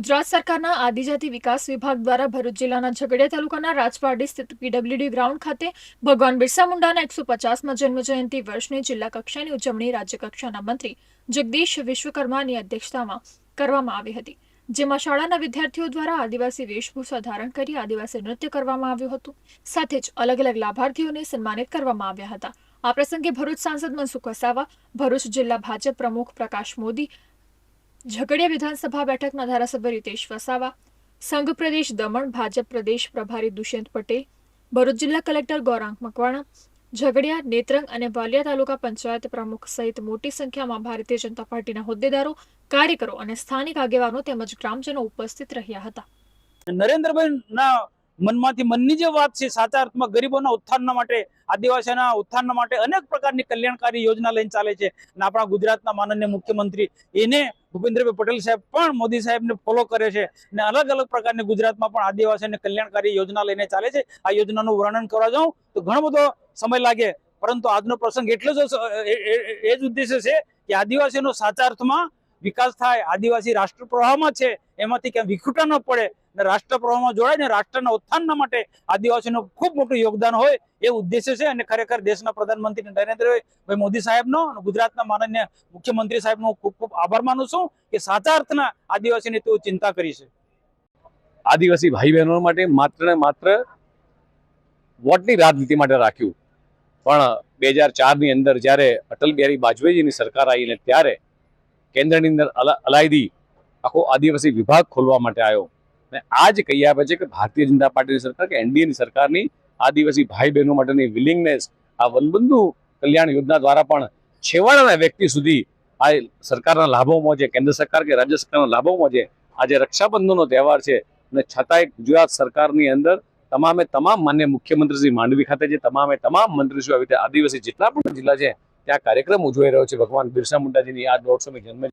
ગુજરાત સરકારના આદિજાતિ વિકાસ વિભાગ દ્વારા ભરૂચ જિલ્લાના ઝઘડિયા તાલુકાના રાજપારડી સ્થિત પીડબ્લ્યુડી ગ્રાઉન્ડ ખાતે ભગવાન બિરસા મુંડાના એકસો પચાસમાં જન્મજયંતિ વર્ષની જિલ્લા કક્ષાની ઉજવણી રાજ્યકક્ષાના મંત્રી જગદીશ વિશ્વકર્માની અધ્યક્ષતામાં કરવામાં આવી હતી, જેમાં શાળાના વિદ્યાર્થીઓ દ્વારા આદિવાસી વેશભૂષા ધારણ કરી આદિવાસી નૃત્ય કરવામાં આવ્યું હતું. સાથે જ અલગ અલગ લાભાર્થીઓને સન્માનિત કરવામાં આવ્યા હતા. આ પ્રસંગે ભરૂચ સાંસદ મનસુખ વસાવા, ભરૂચ જિલ્લા ભાજપ પ્રમુખ પ્રકાશ મોદી ઝઘડિયા વિધાનસભા બેઠકના ધારાસભ્ય રીતેશ વસાવા, સંઘ પ્રદેશ દમણ, ભાજપ પ્રદેશ પ્રભારી દુષ્યંત પટેલ, ભરૂચ જિલ્લા કલેક્ટર ગૌરાંગ મકવાણા, ઝઘડિયા, નેત્રંગ અને વાલિયા તાલુકા પંચાયત પ્રમુખ સહિત મોટી સંખ્યામાં ભારતીય જનતા પાર્ટીના હોદ્દેદારો, કાર્યકરો અને સ્થાનિક આગેવાનો તેમજ ગ્રામજનો ઉપસ્થિત રહ્યા હતા. નરેન્દ્રભાઈ ના મનમાંથી મનની જે વાત છે સાચા અર્થમાં ગરીબોના ઉત્થાનના માટે આદિવાસીના ઉત્થાનના માટે અનેક પ્રકારની કલ્યાણકારી યોજના લઈને ચાલે છે. અને આપણા ગુજરાતના માનનીય મુખ્યમંત્રી એને ભૂપેન્દ્રભાઈ પટેલ સાહેબ પણ મોદી સાહેબને ફોલો કરે છે અને અલગ અલગ પ્રકારની ગુજરાતમાં પણ આદિવાસીને કલ્યાણકારી યોજના લઈને ચાલે છે. આ યોજનાનું વર્ણન કરવા જાઉં તો ઘણો બધો સમય લાગે, પરંતુ આજનો પ્રસંગ એટલો જ એ- જ ઉદ્દેશ્ય છે કે આદિવાસીનો સાચા અર્થમાં વિકાસ થાય, આદિવાસી રાષ્ટ્ર પ્રવાહમાં છે, એમાંથી ક્યાં વિખૂટા ન પડે અને રાષ્ટ્ર પ્રવાહમાં જોડાય ને રાષ્ટ્રના ઉત્થાનના માટે આદિવાસીનું ખૂબ મોટું યોગદાન હોય એ ઉદ્દેશ્ય છે અને ખરેખર દેશના પ્રધાનમંત્રી નરેન્દ્રભાઈ મોદી સાહેબનો અને ગુજરાતના માનનીય મુખ્યમંત્રી સાહેબનો ખૂબ ખૂબ આભાર માનું છું કે સાચા અર્થના આદિવાસીની તેઓ ચિંતા કરી છે. આદિવાસી ભાઈ બહેનો માટે માત્ર ને માત્ર વોટની રાજનીતિ માટે રાખ્યું. પણ બે હજાર ચારની અંદર જ્યારે અટલ બિહારી વાજપેયીજીની સરકાર આવીને ત્યારે કેન્દ્રની અંદર અલા- અલાયદી આખો આદિવાસી વિભાગ ખોલવા માટે આવ્યો. અને આ જ કહી આપે છે કે ભારતીય જનતા પાર્ટીની સરકાર કે એનડીએની સરકારની આદિવાસી ભાઈ બહેનો માટેની વિલિંગનેસ આ વનબંધુ કલ્યાણ યોજના દ્વારા પણ છેવાડાના વ્યક્તિ સુધી આ સરકારના લાભો મોજે કેન્દ્ર સરકાર કે રાજ્ય સરકારના લાભો મોજે આજે રક્ષાબંધનનો તહેવાર છે અને છતાંય ગુજરાત સરકારની અંદર તમામે તમામ માન્ય મુખ્યમંત્રી શ્રી માંડવી ખાતે છે તમામે તમામ મંત્રીશ્રીઓ આવી રીતે આદિવાસી જેટલા પણ જિલ્લા છે ત્યાં કાર્યક્રમ ઉજવાઈ રહ્યો છે. ભગવાન બિરસા મુંડાજીની આ દોઢસોમી જન્મ